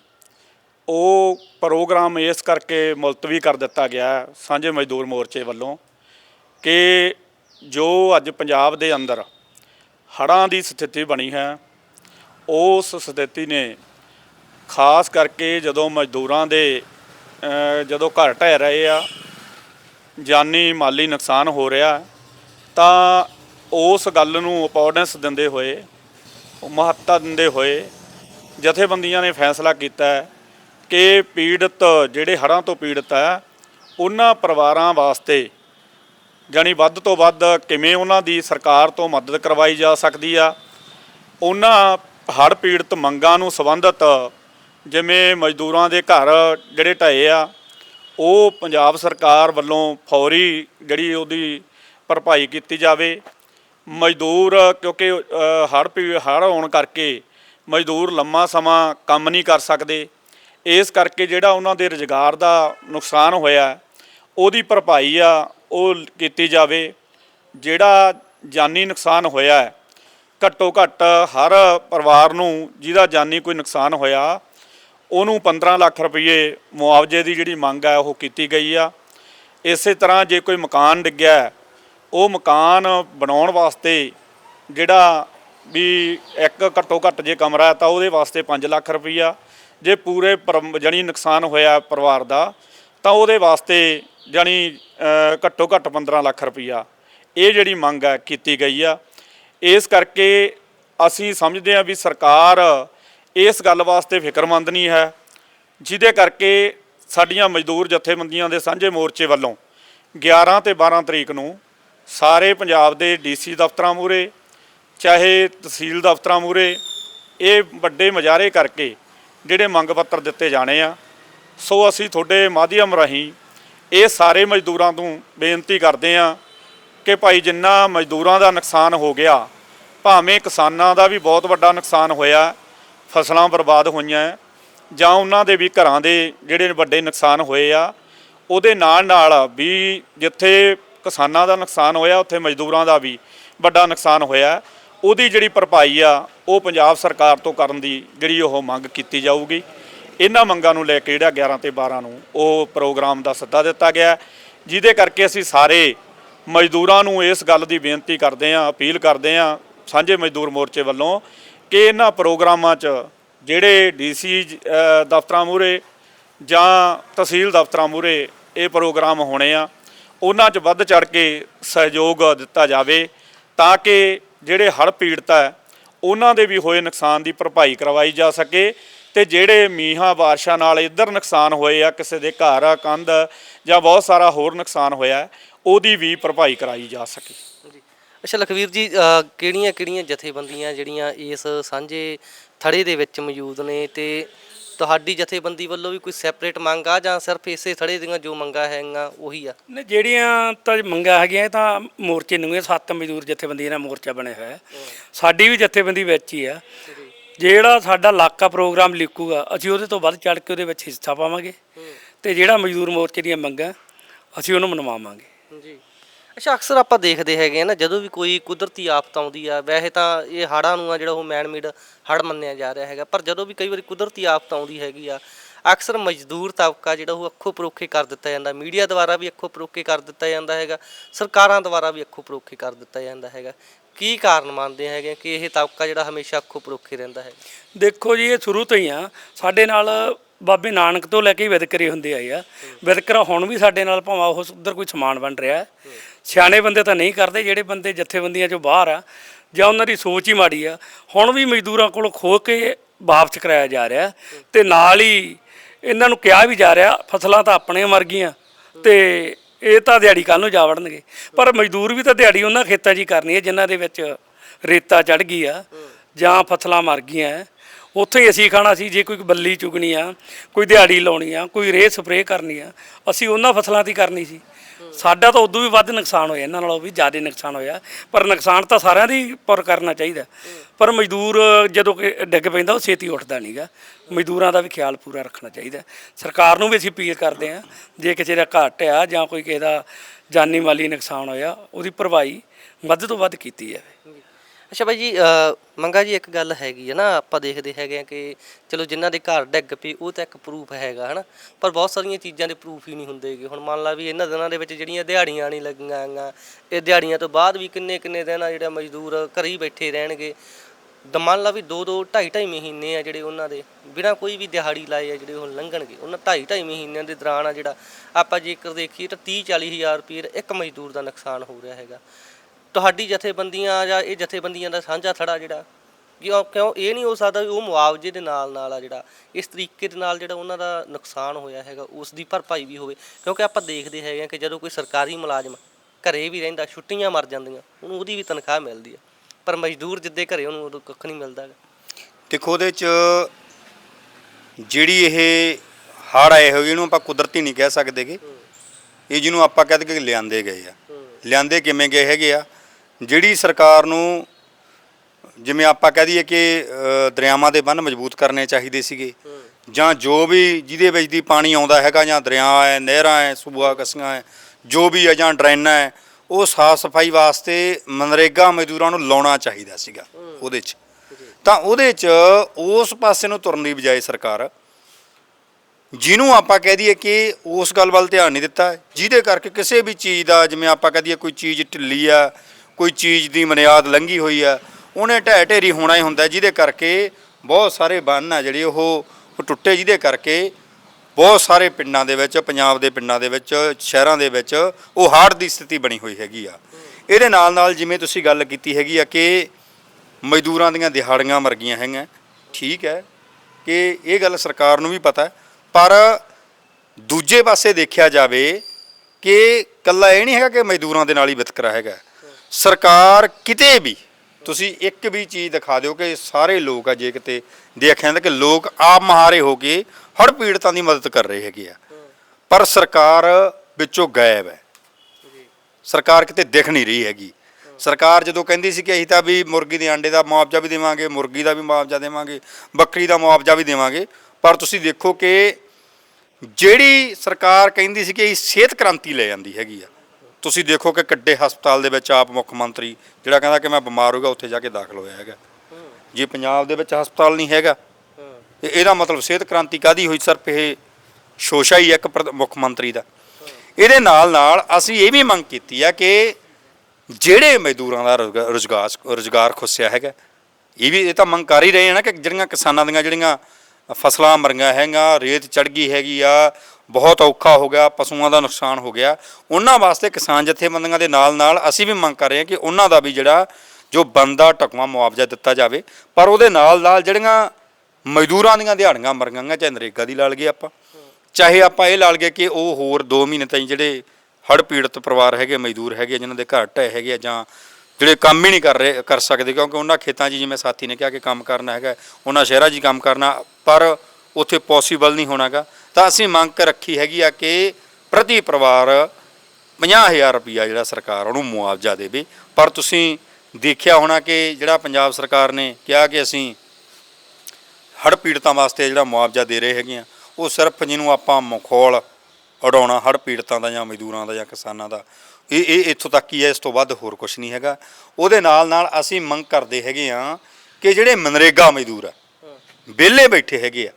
ਉਹ ਪ੍ਰੋਗਰਾਮ ਇਸ ਕਰਕੇ ਮੁਲਤਵੀ ਕਰ ਦਿੱਤਾ ਗਿਆ ਸਾਂਝੇ ਮਜ਼ਦੂਰ ਮੋਰਚੇ ਵੱਲੋਂ ਕਿ ਜੋ ਅੱਜ ਪੰਜਾਬ ਦੇ ਅੰਦਰ ਹੜ੍ਹਾਂ ਦੀ ਸਥਿਤੀ ਬਣੀ ਹੈ ਉਸ ਸਥਿਤੀ ਨੇ ਖਾਸ ਕਰਕੇ ਜਦੋਂ ਮਜ਼ਦੂਰਾਂ ਦੇ ਜਦੋਂ ਘਰ ਢਹਿ ਰਹੇ ਆ, ਜਾਨੀ ਮਾਲੀ ਨੁਕਸਾਨ ਹੋ ਰਿਹਾ, ਤਾਂ ਉਸ ਗੱਲ ਨੂੰ ਇੰਪੋਰਟੈਂਸ ਦਿੰਦੇ ਹੋਏ, ਮਹੱਤਤਾ ਦਿੰਦੇ ਹੋਏ ਜਥੇਬੰਦੀਆਂ ਨੇ ਫੈਸਲਾ ਕੀਤਾ ਕਿ ਪੀੜਤ ਜਿਹੜੇ ਹੜ੍ਹਾਂ ਤੋਂ ਪੀੜਤ ਹੈ ਉਹਨਾਂ ਪਰਿਵਾਰਾਂ ਵਾਸਤੇ ਜਾਣੀ ਵੱਧ ਤੋਂ ਵੱਧ ਕਿਵੇਂ ਉਹਨਾਂ ਦੀ ਸਰਕਾਰ ਤੋਂ ਮਦਦ ਕਰਵਾਈ ਜਾ ਸਕਦੀ ਆ, ਉਹਨਾਂ ਹੜ੍ਹ ਪੀੜਤ ਮੰਗਾਂ ਨੂੰ ਸੰਬੰਧਿਤ ਜਿਵੇਂ ਮਜ਼ਦੂਰਾਂ ਦੇ ਘਰ ਜਿਹੜੇ ਢਏ ਆ, ਉਹ ਪੰਜਾਬ ਸਰਕਾਰ ਵੱਲੋਂ ਫੌਰੀ ਜਿਹੜੀ ਉਹਦੀ ਭਰਪਾਈ ਕੀਤੀ ਜਾਵੇ। ਮਜ਼ਦੂਰ, ਕਿਉਂਕਿ ਹੜ੍ਹ ਪੀ, ਹੜ੍ਹ ਆਉਣ ਕਰਕੇ ਮਜ਼ਦੂਰ ਲੰਮਾ ਸਮਾਂ ਕੰਮ ਨਹੀਂ ਕਰ ਸਕਦੇ। ਇਸ ਕਰਕੇ ਜਿਹੜਾ ਉਹਨਾਂ ਦੇ ਰੁਜ਼ਗਾਰ ਦਾ ਨੁਕਸਾਨ ਹੋਇਆ, ਉਹਦੀ ਭਰਪਾਈ ਆ, ਉਹ ਕੀਤੀ ਜਾਵੇ। ਜਿਹੜਾ ਜਾਨੀ ਨੁਕਸਾਨ ਹੋਇਆ, ਘੱਟੋ ਘੱਟ ਹਰ ਪਰਿਵਾਰ ਨੂੰ ਜਿਹਦਾ ਜਾਨੀ ਕੋਈ ਨੁਕਸਾਨ ਹੋਇਆ ਉਹਨੂੰ 15 ਲੱਖ ਰੁਪਏ ਮੁਆਵਜ਼ੇ ਦੀ ਜਿਹੜੀ ਮੰਗ ਹੈ ਉਹ ਕੀਤੀ ਗਈ ਆ। ਇਸੇ ਤਰ੍ਹਾਂ ਜੇ ਕੋਈ ਮਕਾਨ ਡਿੱਗਿਆ, ਉਹ ਮਕਾਨ ਬਣਾਉਣ ਵਾਸਤੇ ਜਿਹੜਾ ਵੀ ਇੱਕ ਘੱਟੋ ਘੱਟ ਜੇ ਕਮਰਾ ਤਾਂ ਉਹਦੇ ਵਾਸਤੇ 5 ਲੱਖ ਰੁਪਈਆ। ਜੇ ਪੂਰੇ ਪਰਮ- ਜਾਣੀ ਨੁਕਸਾਨ ਹੋਇਆ ਪਰਿਵਾਰ ਦਾ, ਤਾਂ ਉਹਦੇ ਵਾਸਤੇ ਜਾਣੀ ਘੱਟੋ ਘੱਟ 15 ਲੱਖ ਰੁਪਈਆ। ਇਹ ਜਿਹੜੀ ਮੰਗ ਹੈ ਕੀਤੀ ਗਈ ਆ। ਇਸ ਕਰਕੇ ਅਸੀਂ ਸਮਝਦੇ ਹਾਂ ਵੀ ਸਰਕਾਰ ਇਸ ਗੱਲ ਵਾਸਤੇ ਫਿਕਰਮੰਦ ਨਹੀਂ ਹੈ, ਜਿਹਦੇ ਕਰਕੇ ਸਾਡੀਆਂ ਮਜ਼ਦੂਰ ਜਥੇਬੰਦੀਆਂ ਦੇ ਸਾਂਝੇ ਮੋਰਚੇ ਵੱਲੋਂ 11 ਤੇ 12 ਤਰੀਕ ਨੂੰ ਸਾਰੇ ਪੰਜਾਬ ਦੇ ਡੀਸੀ ਦਫ਼ਤਰਾਂ ਮੂਹਰੇ, ਚਾਹੇ ਤਹਿਸੀਲ ਦਫ਼ਤਰਾਂ ਮੂਹਰੇ, ਇਹ ਵੱਡੇ ਮੁਜ਼ਾਹਰੇ ਕਰਕੇ ਜਿਹੜੇ ਮੰਗ ਪੱਤਰ ਦਿੱਤੇ ਜਾਣੇ ਆ, ਸੋ ਅਸੀਂ ਤੁਹਾਡੇ ਮਾਧਿਅਮ ਰਾਹੀਂ ਇਹ ਸਾਰੇ ਮਜ਼ਦੂਰਾਂ ਤੋਂ ਬੇਨਤੀ ਕਰਦੇ ਆ ਕਿ ਭਾਈ ਜਿੰਨਾ ਮਜ਼ਦੂਰਾਂ ਦਾ ਨੁਕਸਾਨ ਹੋ ਗਿਆ, ਭਾਵੇਂ ਕਿਸਾਨਾਂ ਦਾ ਵੀ ਬਹੁਤ ਵੱਡਾ ਨੁਕਸਾਨ ਹੋਇਆ ਫਸਲਾਂ ਬਰਬਾਦ ਹੋਈਆਂ ਹੈ, ਜਾਂ ਉਹਨਾਂ ਦੇ ਵੀ ਘਰਾਂ ਦੇ ਜਿਹੜੇ ਵੱਡੇ ਨੁਕਸਾਨ ਹੋਏ ਆ ਉਹਦੇ ਨਾਲ ਨਾਲ ਵੀ ਜਿੱਥੇ ਕਿਸਾਨਾਂ ਦਾ ਨੁਕਸਾਨ ਹੋਇਆ ਉੱਥੇ ਮਜ਼ਦੂਰਾਂ ਦਾ ਵੀ ਵੱਡਾ ਨੁਕਸਾਨ ਹੋਇਆ ਉਹਦੀ ਜਿਹੜੀ ਭਰਪਾਈ ਆ ਉਹ ਪੰਜਾਬ ਸਰਕਾਰ ਤੋਂ ਕਰਨ ਦੀ ਜਿਹੜੀ ਉਹ ਮੰਗ ਕੀਤੀ ਜਾਊਗੀ। ਇਹਨਾਂ ਮੰਗਾਂ ਨੂੰ ਲੈ ਕੇ ਜਿਹੜਾ 11 ਤੇ 12 ਨੂੰ ਉਹ ਪ੍ਰੋਗਰਾਮ ਦਾ ਸੱਦਾ ਦਿੱਤਾ ਗਿਆ ਜਿਹਦੇ ਕਰਕੇ ਅਸੀਂ ਸਾਰੇ ਮਜ਼ਦੂਰਾਂ ਨੂੰ ਇਸ ਗੱਲ ਦੀ ਬੇਨਤੀ ਕਰਦੇ ਆਂ ਅਪੀਲ ਕਰਦੇ ਆਂ ਸਾਂਝੇ ਮਜ਼ਦੂਰ ਮੋਰਚੇ ਵੱਲੋਂ ਕਿ ਇਹਨਾਂ ਪ੍ਰੋਗਰਾਮਾਂ 'ਚ ਜਿਹੜੇ ਡੀਸੀ ਦਫ਼ਤਰਾਂ ਮੂਹਰੇ ਜਾਂ ਤਹਿਸੀਲ ਦਫ਼ਤਰਾਂ ਮੂਹਰੇ ਇਹ ਪ੍ਰੋਗਰਾਮ ਹੋਣੇ ਆ, ਉਹਨਾਂ 'ਚ ਵੱਧ ਚੜ ਕੇ ਸਹਿਯੋਗ ਦਿੱਤਾ ਜਾਵੇ ਤਾਂ ਕਿ ਜਿਹੜੇ ਹੜ੍ਹ ਪੀੜਤ ਹੈ, ਉਹਨਾਂ ਦੇ ਵੀ ਹੋਏ ਨੁਕਸਾਨ ਦੀ ਭਰਪਾਈ ਕਰਵਾਈ ਜਾ ਸਕੇ ਤੇ ਜਿਹੜੇ ਮੀਂਹਾਂ, ਬਾਰਿਸ਼ਾਂ ਨਾਲ ਇੱਧਰ ਨੁਕਸਾਨ ਹੋਏ ਆ, ਕਿਸੇ ਦੇ ਘਰ ਕੰਧ ਜਾਂ ਬਹੁਤ ਸਾਰਾ ਹੋਰ ਨੁਕਸਾਨ ਹੋਇਆ, ਉਹਦੀ ਵੀ ਭਰਪਾਈ ਕਰਾਈ ਜਾ ਸਕੇ। ਅੱਛਾ ਲਖਵੀਰ ਜੀ ਕਿਹੜੀਆਂ ਕਿਹੜੀਆਂ ਜਥੇਬੰਦੀਆਂ ਜਿਹੜੀਆਂ ਇਸ ਸਾਂਝੇ ਥੜੇ ਦੇ ਵਿੱਚ ਮੌਜੂਦ ਨੇ ਤੇ ਤੁਹਾਡੀ ਜਥੇਬੰਦੀ ਵੱਲੋਂ ਵੀ ਕੋਈ ਸੈਪਰੇਟ ਮੰਗ ਆ ਜਾਂ ਸਿਰਫ ਇਸੇ ਥੜੇ ਦੀਆਂ ਜੋ ਮੰਗਾਂ ਹੈਗੀਆਂ ਉਹੀ ਆ? ਨੇ ਜਿਹੜੀਆਂ ਤਾਂ ਮੰਗਾਂ ਹੈਗੀਆਂ ਇਹ ਤਾਂ ਮੋਰਚੇ ਨੂੰ ਇਹ ਸੱਤ ਮਜ਼ਦੂਰ ਜਥੇਬੰਦੀਆਂ ਨਾਲ ਮੋਰਚਾ ਬਣਿਆ ਹੋਇਆ। ਸਾਡੀ ਵੀ ਜਥੇਬੰਦੀ ਵਿੱਚ ਹੀ ਆ। ਜਿਹੜਾ ਸਾਡਾ ਇਲਾਕਾ ਪ੍ਰੋਗਰਾਮ ਲਿਖੂਗਾ ਅਸੀਂ ਉਹਦੇ ਤੋਂ ਵੱਧ ਚੜ ਕੇ ਉਹਦੇ ਵਿੱਚ ਹਿੱਸਾ ਪਾਵਾਂਗੇ ਤੇ ਜਿਹੜਾ ਮਜ਼ਦੂਰ ਮੋਰਚੇ ਦੀਆਂ ਮੰਗਾਂ ਅਸੀਂ ਉਹਨੂੰ ਮਨਵਾਵਾਂਗੇ। ਜੀ। ਅੱਛਾ, ਅਕਸਰ ਆਪਾਂ ਦੇਖਦੇ ਹੈਗੇ ਆ ਨਾ, ਜਦੋਂ ਵੀ ਕੋਈ ਕੁਦਰਤੀ ਆਫਤ ਆਉਂਦੀ ਆ, ਵੈਸੇ ਤਾਂ ਇਹ ਹੜ੍ਹਾਂ ਨੂੰ ਆ ਜਿਹੜਾ ਉਹ ਮੈਨ ਮੇਡ ਹੜ੍ਹ ਮੰਨਿਆ ਜਾ ਰਿਹਾ ਹੈਗਾ, ਪਰ ਜਦੋਂ ਵੀ ਕਈ ਵਾਰੀ ਕੁਦਰਤੀ ਆਫਤ ਆਉਂਦੀ ਹੈਗੀ ਆ, ਅਕਸਰ ਮਜ਼ਦੂਰ ਤਬਕਾ ਜਿਹੜਾ ਉਹ ਅੱਖੋਂ ਪਰੋਖੇ ਕਰ ਦਿੱਤਾ ਜਾਂਦਾ, ਮੀਡੀਆ ਦੁਆਰਾ ਵੀ ਅੱਖੋਂ ਪਰੋਖੇ ਕਰ ਦਿੱਤਾ ਜਾਂਦਾ ਹੈਗਾ, ਸਰਕਾਰਾਂ ਦੁਆਰਾ ਵੀ ਅੱਖੋਂ ਪਰੋਖੇ ਕਰ ਦਿੱਤਾ ਜਾਂਦਾ ਹੈਗਾ, ਕੀ ਕਾਰਨ ਮੰਨਦੇ ਹੈਗੇ ਕਿ ਇਹ ਤਬਕਾ ਜਿਹੜਾ ਹਮੇਸ਼ਾ ਅੱਖੋਂ ਪਰੋਖੇ ਰਹਿੰਦਾ ਹੈ ਦੇਖੋ ਜੀ, ਇਹ ਸ਼ੁਰੂ ਤੋਂ ਹੀ ਆ, ਸਾਡੇ ਨਾਲ ਬਾਬੇ ਨਾਨਕ ਤੋਂ ਲੈ ਕੇ ਹੀ ਵਿਤਕਰੇ ਹੁੰਦੇ ਆਏ ਆ। ਵਿਦਕਰਾ ਹੁਣ ਵੀ ਸਾਡੇ ਨਾਲ ਭਾਵੇਂ ਉਹ ਉਧਰ ਕੋਈ ਸਮਾਨ ਬਣ ਰਿਹਾ ਸਿਆਣੇ ਬੰਦੇ ਤਾਂ ਨਹੀਂ ਕਰਦੇ, ਜਿਹੜੇ ਬੰਦੇ ਜਥੇਬੰਦੀਆਂ ਚੋਂ ਬਾਹਰ ਆ, ਜਾਂ ਉਹਨਾਂ ਦੀ ਸੋਚ ਹੀ ਮਾੜੀ ਆ, ਹੁਣ ਵੀ ਮਜ਼ਦੂਰਾਂ ਕੋਲੋਂ ਖੋ ਕੇ ਵਾਪਸ ਕਰਾਇਆ ਜਾ ਰਿਹਾ ਤੇ ਨਾਲ ਹੀ ਇਹਨਾਂ ਨੂੰ ਕਿਹਾ ਵੀ ਜਾ ਰਿਹਾ, ਫਸਲਾਂ ਤਾਂ ਆਪਣੇ ਮਰ ਗਈਆਂ ਤੇ ਇਹ ਤਾਂ ਦਿਹਾੜੀ ਕੱਲ ਨੂੰ ਜਾ ਵੜਨਗੇ। ਪਰ ਮਜ਼ਦੂਰ ਵੀ ਤਾਂ ਦਿਹਾੜੀ ਉਹਨਾਂ ਖੇਤਾਂ 'ਚ ਹੀ ਕਰਨੀ ਹੈ, ਜਿਨ੍ਹਾਂ ਦੇ ਵਿੱਚ ਰੇਤਾ ਚੜ ਗਈ ਆ, ਜਾਂ ਫਸਲਾਂ ਮਰ ਗਈਆਂ ਉੱਥੇ ਹੀ ਅਸੀਂ ਖਾਣਾ ਸੀ, ਜੇ ਕੋਈ ਬੱਲੀ ਚੁਗਣੀ ਆ, ਕੋਈ ਦਿਹਾੜੀ ਲਾਉਣੀ ਆ, ਕੋਈ ਰੇਹ ਸਪਰੇਅ ਕਰਨੀ ਆ, ਅਸੀਂ ਉਹਨਾਂ ਫਸਲਾਂ ਦੀ ਕਰਨੀ ਸੀ। ਸਾਡਾ ਤਾਂ ਉਦੋਂ ਵੀ ਵੱਧ ਨੁਕਸਾਨ ਹੋਇਆ, ਇਹਨਾਂ ਨਾਲੋਂ ਵੀ ਜ਼ਿਆਦਾ ਨੁਕਸਾਨ ਹੋਇਆ, ਪਰ ਨੁਕਸਾਨ ਤਾਂ ਸਾਰਿਆਂ ਦੀ ਪਰ ਕਰਨਾ ਚਾਹੀਦਾ। ਪਰ ਮਜ਼ਦੂਰ ਜਦੋਂ ਕਿ ਡਿੱਗ ਪੈਂਦਾ, ਉਹ ਛੇਤੀ ਉੱਠਦਾ ਨਹੀਂਗਾ ਮਜ਼ਦੂਰਾਂ ਦਾ ਵੀ ਖਿਆਲ ਪੂਰਾ ਰੱਖਣਾ ਚਾਹੀਦਾ। ਸਰਕਾਰ ਨੂੰ ਵੀ ਅਸੀਂ ਅਪੀਲ ਕਰਦੇ ਹਾਂ, ਜੇ ਕਿਸੇ ਦਾ ਘਾਟ ਆ ਜਾਂ ਕੋਈ ਕਿਸੇ ਦਾ ਜਾਨੀ ਮਾਲੀ ਨੁਕਸਾਨ ਹੋਇਆ, ਉਹਦੀ ਭਰਵਾਈ ਵੱਧ ਤੋਂ ਵੱਧ ਕੀਤੀ ਜਾਵੇ। ਅੱਛਾ ਬਾਈ ਜੀ ਅ, ਮੰਗਾ ਜੀ ਇੱਕ ਗੱਲ ਹੈਗੀ ਹੈ ਨਾ ਆਪਾਂ ਦੇਖਦੇ ਹੈਗੇ ਆ ਕਿ ਚਲੋ ਜਿਨ੍ਹਾਂ ਦੇ ਘਰ ਡਿੱਗ ਪਏ ਉਹ ਤਾਂ ਇੱਕ ਪ੍ਰੂਫ ਹੈਗਾ ਹਨਾ? ਪਰ ਬਹੁਤ ਸਾਰੀਆਂ ਚੀਜ਼ਾਂ ਦੇ ਪ੍ਰੂਫ ਹੀ ਨਹੀਂ ਹੁੰਦੇਗੇ ਹੁਣ ਮੰਨ ਲਾ ਵੀ ਇਹਨਾਂ ਦਿਨਾਂ ਦੇ ਵਿੱਚ ਜਿਹੜੀਆਂ ਦਿਹਾੜੀਆਂ ਨਹੀਂ ਲੱਗੀਆਂ ਹੈਗੀਆਂ ਇਹ ਦਿਹਾੜੀਆਂ ਤੋਂ ਬਾਅਦ ਵੀ ਕਿੰਨੇ ਕਿੰਨੇ ਦਿਨ ਆ ਜਿਹੜਾ ਮਜ਼ਦੂਰ ਘਰੇ ਹੀ ਬੈਠੇ ਰਹਿਣਗੇ। ਦ ਮੰਨ ਲਾ ਵੀ 2 2 2.5 2.5 ਮਹੀਨੇ ਆ ਜਿਹੜੇ ਉਹਨਾਂ ਦੇ ਬਿਨਾਂ ਕੋਈ ਵੀ ਦਿਹਾੜੀ ਲਾਏ ਆ ਜਿਹੜੇ ਉਹ ਲੰਘਣਗੇ। ਉਹਨਾਂ 2.5 2.5 ਮਹੀਨਿਆਂ ਦੇ ਦੌਰਾਨ ਆ ਜਿਹੜਾ ਆਪਾਂ ਜੇਕਰ ਦੇਖੀਏ ਤਾਂ 30 40 ਹਜ਼ਾਰ ਰੁਪਏ ਇੱਕ ਮਜ਼ਦੂਰ ਦਾ ਨੁਕਸਾਨ ਹੋ ਰਿਹਾ ਹੈਗਾ। ਤੁਹਾਡੀ ਜਥੇਬੰਦੀਆਂ ਜਾਂ ਇਹ ਜਥੇਬੰਦੀਆਂ ਦਾ ਸਾਂਝਾ ਥੜਾ ਜਿਹੜਾ ਕਿਉਂ ਕਿਉਂ ਇਹ ਨਹੀਂ ਹੋ ਸਕਦਾ ਵੀ ਉਹ ਮੁਆਵਜ਼ੇ ਦੇ ਨਾਲ ਨਾਲ ਆ ਜਿਹੜਾ ਇਸ ਤਰੀਕੇ ਦੇ ਨਾਲ ਜਿਹੜਾ ਉਹਨਾਂ ਦਾ ਨੁਕਸਾਨ ਹੋਇਆ ਹੈਗਾ ਉਸ ਦੀ ਭਰਪਾਈ ਵੀ ਹੋਵੇ। ਕਿਉਂਕਿ ਆਪਾਂ ਦੇਖਦੇ ਹੈਗੇ ਆ ਕਿ ਜਦੋਂ ਕੋਈ ਸਰਕਾਰੀ ਮੁਲਾਜ਼ਮ ਘਰੇ ਵੀ ਰਹਿੰਦਾ ਛੁੱਟੀਆਂ ਮਰ ਜਾਂਦੀਆਂ ਉਹਨੂੰ ਉਹਦੀ ਵੀ ਤਨਖਾਹ ਮਿਲਦੀ ਆ। ਪਰ ਮਜ਼ਦੂਰ ਜਿੱਦੇ ਘਰੇ ਉਹਨੂੰ ਉਦੋਂ ਕੱਖ ਨਹੀਂ ਮਿਲਦਾ ਦੇਖੋ ਉਹਦੇ ਚ ਜਿਹੜੀ ਇਹ ਹੜ੍ਹ ਆਏ ਹੋਏ ਇਹਨੂੰ ਆਪਾਂ ਕੁਦਰਤੀ ਨਹੀਂ ਕਹਿ ਸਕਦੇਗੇ ਇਹ ਜਿਹਨੂੰ ਆਪਾਂ ਕਹਿ ਦਈਏ ਕਿ ਲਿਆਂਦੇ ਗਏ ਆ। ਲਿਆਂਦੇ ਕਿਵੇਂ ਗਏ ਹੈਗੇ ਆ? ਜਿਹੜੀ ਸਰਕਾਰ ਨੂੰ ਜਿਵੇਂ ਆਪਾਂ ਕਹਿ ਦਈਏ ਕਿ ਦਰਿਆਵਾਂ ਦੇ ਬੰਨ ਮਜ਼ਬੂਤ ਕਰਨੇ ਚਾਹੀਦੇ ਸੀਗੇ, ਜਾਂ ਜੋ ਵੀ ਜਿਹਦੇ ਵਿੱਚ ਦੀ ਪਾਣੀ ਆਉਂਦਾ ਹੈਗਾ, ਜਾਂ ਦਰਿਆ ਹੈ, ਨਹਿਰਾਂ ਹੈ, ਸੂਆ ਕਸੀਆਂ ਹੈ, ਜੋ ਵੀ ਹੈ, ਜਾਂ ਡਰੇਨਾਂ ਹੈ, ਉਹ ਸਾਫ਼ ਸਫ਼ਾਈ ਵਾਸਤੇ ਮਨਰੇਗਾ ਮਜ਼ਦੂਰਾਂ ਨੂੰ ਲਾਉਣਾ ਚਾਹੀਦਾ ਸੀਗਾ ਉਹਦੇ 'ਚ। ਤਾਂ ਉਹਦੇ 'ਚ ਉਸ ਪਾਸੇ ਨੂੰ ਤੁਰਨ ਦੀ ਬਜਾਏ ਸਰਕਾਰ ਜਿਹਨੂੰ ਆਪਾਂ ਕਹਿ ਦਈਏ ਕਿ ਉਸ ਗੱਲ ਵੱਲ ਧਿਆਨ ਨਹੀਂ ਦਿੱਤਾ, ਜਿਹਦੇ ਕਰਕੇ ਕਿਸੇ ਵੀ ਚੀਜ਼ ਦਾ, ਜਿਵੇਂ ਆਪਾਂ ਕਹਿ ਦਈਏ ਕੋਈ ਚੀਜ਼ ਢਿੱਲੀ ਆ ਕੋਈ ਚੀਜ਼ ਦੀ ਮਨਿਆਦ ਲੰਘੀ ਹੋਈ ਆ, ਉਹਨੇ ਢਹਿ ਢੇਰੀ ਹੋਣਾ ਹੀ ਹੁੰਦਾ, ਜਿਹਦੇ ਕਰਕੇ ਬਹੁਤ ਸਾਰੇ ਬੰਨ ਆ ਜਿਹੜੇ ਉਹ ਟੁੱਟੇ ਜਿਹਦੇ ਕਰਕੇ ਬਹੁਤ ਸਾਰੇ ਪਿੰਡਾਂ ਦੇ ਵਿੱਚ, ਪੰਜਾਬ ਦੇ ਪਿੰਡਾਂ ਦੇ ਵਿੱਚ, ਸ਼ਹਿਰਾਂ ਦੇ ਵਿੱਚ ਉਹ ਹੜ੍ਹ ਦੀ ਸਥਿਤੀ ਬਣੀ ਹੋਈ ਹੈਗੀ ਆ। ਇਹਦੇ ਨਾਲ ਨਾਲ ਜਿਵੇਂ ਤੁਸੀਂ ਗੱਲ ਕੀਤੀ ਹੈਗੀ ਆ ਕਿ ਮਜ਼ਦੂਰਾਂ ਦੀਆਂ ਦਿਹਾੜੀਆਂ ਮਰ ਗਈਆਂ ਹੈਗੀਆਂ, ਠੀਕ ਹੈ, ਕਿ ਇਹ ਗੱਲ ਸਰਕਾਰ ਨੂੰ ਵੀ ਪਤਾ ਹੈ, ਪਰ ਦੂਜੇ ਪਾਸੇ ਦੇਖਿਆ ਜਾਵੇ ਕਿ ਕੱਲਾ ਇਹ ਨਹੀਂ ਹੈਗਾ ਕਿ ਮਜ਼ਦੂਰਾਂ ਦੇ ਨਾਲ ਹੀ ਵਿਤਕਰਾ ਹੈਗਾ। ਸਰਕਾਰ ਕਿਤੇ ਵੀ ਤੁਸੀਂ ਇੱਕ ਵੀ ਚੀਜ਼ ਦਿਖਾ ਦਿਓ ਕਿ ਸਾਰੇ ਲੋਕ ਆ ਜੇ ਕਿਤੇ ਦੇਖਿਆ ਤਾਂ ਕਿ ਲੋਕ ਆਪ ਮਹਾਰੇ ਹੋ ਕੇ ਹੜ ਪੀੜਤਾਂ ਦੀ ਮਦਦ ਕਰ ਰਹੇ ਹੈਗੇ ਆ। ਪਰ ਸਰਕਾਰ ਵਿੱਚੋਂ ਗਾਇਬ ਹੈ। ਸਰਕਾਰ ਕਿਤੇ ਦਿਖ ਨਹੀਂ ਰਹੀ ਹੈਗੀ। ਸਰਕਾਰ ਜਦੋਂ ਕਹਿੰਦੀ ਸੀ ਕਿ ਅਸੀਂ ਤਾਂ ਵੀ ਮੁਰਗੀ ਦੇ ਆਂਡੇ ਦਾ ਮੁਆਵਜ਼ਾ ਵੀ ਦੇਵਾਂਗੇ ਮੁਰਗੀ ਦਾ ਵੀ ਮੁਆਵਜ਼ਾ ਦੇਵਾਂਗੇ ਬੱਕਰੀ ਦਾ ਮੁਆਵਜ਼ਾ ਵੀ ਦੇਵਾਂਗੇ ਪਰ ਤੁਸੀਂ ਦੇਖੋ ਕਿ ਜਿਹੜੀ ਸਰਕਾਰ ਕਹਿੰਦੀ ਸੀ ਕਿ ਇਹ ਸਿਹਤ ਕ੍ਰਾਂਤੀ ਲੈ ਜਾਂਦੀ ਹੈਗੀ ਆ ਤੁਸੀਂ ਦੇਖੋ ਕਿ ਕੱਡੇ ਹਸਪਤਾਲ ਦੇ ਵਿੱਚ ਆਪ ਮੁੱਖ ਮੰਤਰੀ ਜਿਹੜਾ ਕਹਿੰਦਾ ਕਿ ਮੈਂ ਬਿਮਾਰ ਹੋ ਗਿਆ, ਉੱਥੇ ਜਾ ਕੇ ਦਾਖਲ ਹੋਇਆ ਹੈਗਾ। ਜੇ ਪੰਜਾਬ ਦੇ ਵਿੱਚ ਹਸਪਤਾਲ ਨਹੀਂ ਹੈਗਾ, ਤੇ ਇਹਦਾ ਮਤਲਬ ਸਿਹਤ ਕ੍ਰਾਂਤੀ ਕਾਦੀ ਹੋਈ ਸਿਰਫ ਇਹ ਸ਼ੋਸ਼ਾ ਹੀ ਹੈ ਇੱਕ ਪ੍ਰਧ- ਮੁੱਖ ਮੰਤਰੀ ਦਾ। ਇਹਦੇ ਨਾਲ ਨਾਲ ਅਸੀਂ ਇਹ ਵੀ ਮੰਗ ਕੀਤੀ ਆ ਕਿ ਜਿਹੜੇ ਮਜ਼ਦੂਰਾਂ ਦਾ ਰੁਜ਼ਗਾ- ਰੁਜ਼ਗਾਰ ਰੁਜ਼ਗਾਰ ਖੁੱਸਿਆ ਹੈਗਾ, ਇਹ ਵੀ, ਇਹ ਤਾਂ ਮੰਗ ਕਰ ਹੀ ਰਹੇ ਆ ਨਾ ਕਿ ਜਿਹੜੀਆਂ ਕਿਸਾਨਾਂ ਦੀਆਂ ਜਿਹੜੀਆਂ ਫਸਲਾਂ ਮਰੀਆਂ ਹੈਗੀਆਂ, ਰੇਤ ਚੜ ਗਈ ਹੈਗੀ ਆ ਬਹੁਤ ਔਖਾ ਹੋ ਗਿਆ, ਪਸ਼ੂਆਂ ਦਾ ਨੁਕਸਾਨ ਹੋ ਗਿਆ। ਉਹਨਾਂ ਵਾਸਤੇ ਕਿਸਾਨ ਜਥੇਬੰਦੀਆਂ ਦੇ ਨਾਲ ਨਾਲ ਅਸੀਂ ਵੀ ਮੰਗ ਕਰ ਰਹੇ ਹਾਂ ਕਿ ਉਹਨਾਂ ਦਾ ਵੀ ਜਿਹੜਾ ਜੋ ਬੰਦਾ ਟਕਵਾ ਮੁਆਵਜ਼ਾ ਦਿੱਤਾ ਜਾਵੇ। ਪਰ ਉਹਦੇ ਨਾਲ ਨਾਲ ਜਿਹੜੀਆਂ ਮਜ਼ਦੂਰਾਂ ਦੀਆਂ ਦਿਹਾੜੀਆਂ ਮਰੀਆਂ ਚਾਹੇ ਨਰੇਗਾ ਦੀ ਲਾ ਲਈਏ ਆਪਾਂ, ਚਾਹੇ ਆਪਾਂ ਇਹ ਲਾਲ ਗਏ ਕਿ ਉਹ ਹੋਰ 2 ਮਹੀਨੇ ਤਾਈਂ ਜਿਹੜੇ ਹੜ੍ਹ ਪੀੜਤ ਪਰਿਵਾਰ ਹੈਗੇ, ਮਜ਼ਦੂਰ ਹੈਗੇ, ਜਿਨ੍ਹਾਂ ਦੇ ਘਰ ਢਹਿ ਹੈਗੇ ਆ ਜਾਂ ਜਿਹੜੇ ਕੰਮ ਹੀ ਨਹੀਂ ਕਰ ਰਹੇ, ਕਰ ਸਕਦੇ, ਕਿਉਂਕਿ ਉਹਨਾਂ ਖੇਤਾਂ 'ਚ ਜਿਵੇਂ ਸਾਥੀ ਨੇ ਕਿਹਾ ਕਿ ਕੰਮ ਕਰਨਾ ਹੈਗਾ, ਉਹਨਾਂ ਸ਼ਹਿਰਾਂ 'ਚ ਹੀ ਕੰਮ ਕਰਨਾ, ਪਰ ਉੱਥੇ ਪੋਸੀਬਲ ਨਹੀਂ ਹੋਣਾਗਾ। ਤਾਂ ਅਸੀਂ ਮੰਗ ਰੱਖੀ ਹੈਗੀ ਆ ਕਿ ਪ੍ਰਤੀ ਪਰਿਵਾਰ 50000 ਰੁਪਈਆ ਜਿਹੜਾ ਸਰਕਾਰ ਉਹਨੂੰ ਮੁਆਵਜ਼ਾ ਦੇਵੇ। ਪਰ ਤੁਸੀਂ ਦੇਖਿਆ ਹੋਣਾ ਕਿ ਜਿਹੜਾ ਪੰਜਾਬ ਸਰਕਾਰ ਨੇ ਕਿਹਾ ਕਿ ਅਸੀਂ ਹੜ੍ਹ ਪੀੜਤਾਂ ਵਾਸਤੇ ਜਿਹੜਾ ਮੁਆਵਜ਼ਾ ਦੇ ਰਹੇ ਹੈਗੇ ਆ, ਉਹ ਸਿਰਫ ਜਿਹਨੂੰ ਆਪਾਂ ਮਖੌਲ ਉਡਾਉਣਾ, ਹੜ੍ਹ ਪੀੜਤਾਂ ਦਾ ਜਾਂ ਮਜ਼ਦੂਰਾਂ ਦਾ ਜਾਂ ਕਿਸਾਨਾਂ ਦਾ, ਇਹ ਇਹ ਇੱਥੋਂ ਤੱਕ ਹੀ ਹੈ, ਇਸ ਤੋਂ ਵੱਧ ਹੋਰ ਕੁਝ ਨਹੀਂ ਹੈਗਾ। ਉਹਦੇ ਨਾਲ ਨਾਲ ਅਸੀਂ ਮੰਗ ਕਰਦੇ ਹੈਗੇ ਆ ਕਿ ਜਿਹੜੇ ਮਨਰੇਗਾ ਮਜ਼ਦੂਰ ਆ, ਵਿਹਲੇ ਬੈਠੇ ਹੈਗੇ ਆ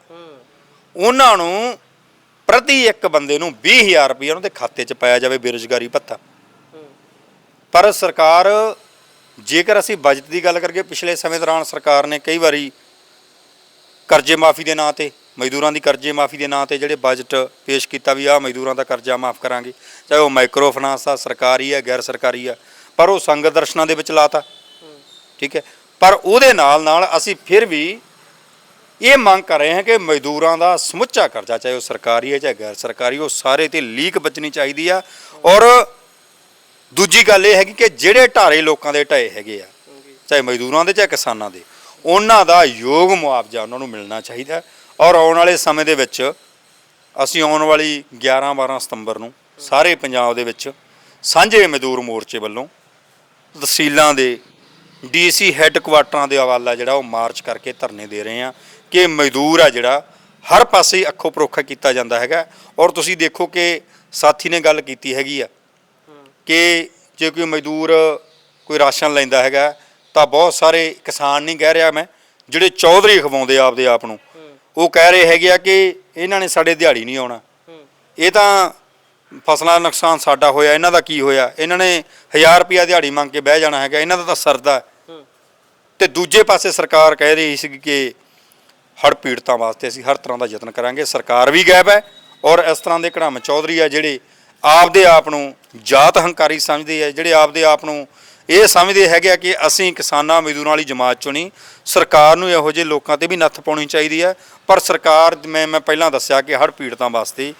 ਉਹਨਾਂ ਨੂੰ ਪ੍ਰਤੀ ਇੱਕ ਬੰਦੇ ਨੂੰ 20000 ਰੁਪਏ ਉਹਨਾਂ ਦੇ ਖਾਤੇ 'ਚ ਪਾਇਆ ਜਾਵੇ ਬੇਰੁਜ਼ਗਾਰੀ ਭੱਤਾ। ਪਰ ਸਰਕਾਰ ਜੇਕਰ ਅਸੀਂ ਬਜਟ ਦੀ ਗੱਲ ਕਰੀਏ ਪਿਛਲੇ ਸਮੇਂ ਦੌਰਾਨ ਸਰਕਾਰ ਨੇ ਕਈ ਵਾਰੀ ਕਰਜ਼ੇ ਮਾਫੀ ਦੇ ਨਾਂ ਤੇ ਮਜ਼ਦੂਰਾਂ ਦੀ ਕਰਜ਼ੇ ਮਾਫੀ ਦੇ ਨਾਂ ਤੇ ਜਿਹੜੇ ਬਜਟ ਪੇਸ਼ ਕੀਤਾ ਵੀ ਆ ਮਜ਼ਦੂਰਾਂ ਦਾ ਕਰਜ਼ਾ ਮਾਫ ਕਰਾਂਗੇ। ਚਾਹੇ ਉਹ ਮਾਈਕਰੋ ਫਾਈਨਾਂਸ ਆ ਸਰਕਾਰੀ ਹੈ ਗੈਰ ਸਰਕਾਰੀ ਆ ਪਰ ਉਹ ਸੰਗਤ ਦਰਸ਼ਨਾਂ ਦੇ ਵਿੱਚ ਲਾਤਾ। ਠੀਕ ਹੈ। ਪਰ ਉਹਦੇ ਨਾਲ ਨਾਲ ਅਸੀਂ ਫਿਰ ਵੀ ਇਹ ਮੰਗ ਕਰ ਰਹੇ ਹਾਂ ਕਿ ਮਜ਼ਦੂਰਾਂ ਦਾ ਸਮੁੱਚਾ ਕਰਜ਼ਾ, ਚਾਹੇ ਉਹ ਸਰਕਾਰੀ ਹੈ ਚਾਹੇ ਗੈਰ ਸਰਕਾਰੀ, ਉਹ ਸਾਰੇ ਤੇ ਲੀਕ ਬਚਣੀ ਚਾਹੀਦੀ ਆ। ਔਰ ਦੂਜੀ ਗੱਲ ਇਹ ਹੈਗੀ ਕਿ ਜਿਹੜੇ ਢਾਰੇ ਲੋਕਾਂ ਦੇ ਢਾਏ ਹੈਗੇ ਆ, ਚਾਹੇ ਮਜ਼ਦੂਰਾਂ ਦੇ ਚਾਹੇ ਕਿਸਾਨਾਂ ਦੇ, ਉਹਨਾਂ ਦਾ ਯੋਗ ਮੁਆਵਜ਼ਾ ਉਹਨਾਂ ਨੂੰ ਮਿਲਣਾ ਚਾਹੀਦਾ। ਔਰ ਆਉਣ ਵਾਲੇ ਸਮੇਂ ਦੇ ਵਿੱਚ ਅਸੀਂ ਆਉਣ ਵਾਲੀ 11 12 ਸਤੰਬਰ ਨੂੰ ਸਾਰੇ ਪੰਜਾਬ ਦੇ ਵਿੱਚ ਸਾਂਝੇ ਮਜ਼ਦੂਰ ਮੋਰਚੇ ਵੱਲੋਂ ਤਹਿਸੀਲਾਂ ਦੇ ਡੀਸੀ ਹੈੱਡਕੁਆਟਰਾਂ ਦੇ ਹਵਾਲਾ ਜਿਹੜਾ ਉਹ ਮਾਰਚ ਕਰਕੇ ਧਰਨੇ ਦੇ ਰਹੇ ਆ ਕਿ ਮਜ਼ਦੂਰ ਆ ਜਿਹੜਾ, ਹਰ ਪਾਸੇ ਹੀ ਅੱਖੋਂ ਪਰੋਖਾ ਕੀਤਾ ਜਾਂਦਾ ਹੈਗਾ। ਔਰ ਤੁਸੀਂ ਦੇਖੋ ਕਿ ਸਾਥੀ ਨੇ ਗੱਲ ਕੀਤੀ ਹੈਗੀ ਆ ਕਿ ਜੇ ਕੋਈ ਮਜ਼ਦੂਰ ਕੋਈ ਰਾਸ਼ਨ ਲੈਂਦਾ ਹੈਗਾ, ਤਾਂ ਬਹੁਤ ਸਾਰੇ ਕਿਸਾਨ ਨਹੀਂ ਕਹਿ ਰਿਹਾ ਮੈਂ, ਜਿਹੜੇ ਚੌਧਰੀ ਖਵਾਉਂਦੇ ਆਪਦੇ ਆਪ ਨੂੰ। ਉਹ ਕਹਿ ਰਹੇ ਹੈਗੇ ਆ ਕਿ ਇਹਨਾਂ ਨੇ ਸਾਡੇ ਦਿਹਾੜੀ ਨਹੀਂ ਆਉਣਾ। ਇਹ ਤਾਂ ਫਸਲਾਂ ਦਾ ਨੁਕਸਾਨ ਸਾਡਾ ਹੋਇਆ, ਇਹਨਾਂ ਦਾ ਕੀ ਹੋਇਆ? ਇਹਨਾਂ ਨੇ 1000 ਰੁਪਿਆ ਦਿਹਾੜੀ ਮੰਗ ਕੇ ਬਹਿ ਜਾਣਾ ਹੈਗਾ, ਇਹਨਾਂ ਦਾ ਤਾਂ ਸਰਦਾ। ਹੈ। ਤੇ ਦੂਜੇ ਪਾਸੇ ਸਰਕਾਰ ਕਹਿ ਰਹੀ ਸੀ ਕਿ ਹੜ੍ਹ ਪੀੜਤਾਂ ਵਾਸਤੇ ਅਸੀਂ ਹਰ ਤਰ੍ਹਾਂ ਦਾ ਯਤਨ ਕਰਾਂਗੇ। ਸਰਕਾਰ ਵੀ ਗਾਇਬ ਹੈ ਔਰ ਇਸ ਤਰ੍ਹਾਂ ਦੇ ਘੜਾਮ ਚੌਧਰੀ ਆ ਜਿਹੜੇ ਆਪਦੇ ਆਪ ਨੂੰ ਜਾਤ ਹੰਕਾਰੀ ਸਮਝਦੇ ਆ, ਜਿਹੜੇ ਆਪਦੇ ਆਪ ਨੂੰ ਇਹ ਸਮਝਦੇ ਹੈਗੇ ਆ ਕਿ ਅਸੀਂ ਕਿਸਾਨਾਂ ਮਜ਼ਦੂਰਾਂ ਵਾਲੀ ਜਮਾਤ ਚੋਂ ਨਹੀਂ, ਸਰਕਾਰ ਨੂੰ ਇਹੋ ਜਿਹੇ ਲੋਕਾਂ ਤੇ ਵੀ ਨੱਥ ਪਾਉਣੀ ਚਾਹੀਦੀ ਹੈ। ਪਰ ਸਰਕਾਰ, ਮੈਂ ਮੈਂ ਪਹਿਲਾਂ ਦੱਸਿਆ ਕਿ ਹੜ੍ਹ ਪੀੜਤਾਂ ਵਾਸਤੇ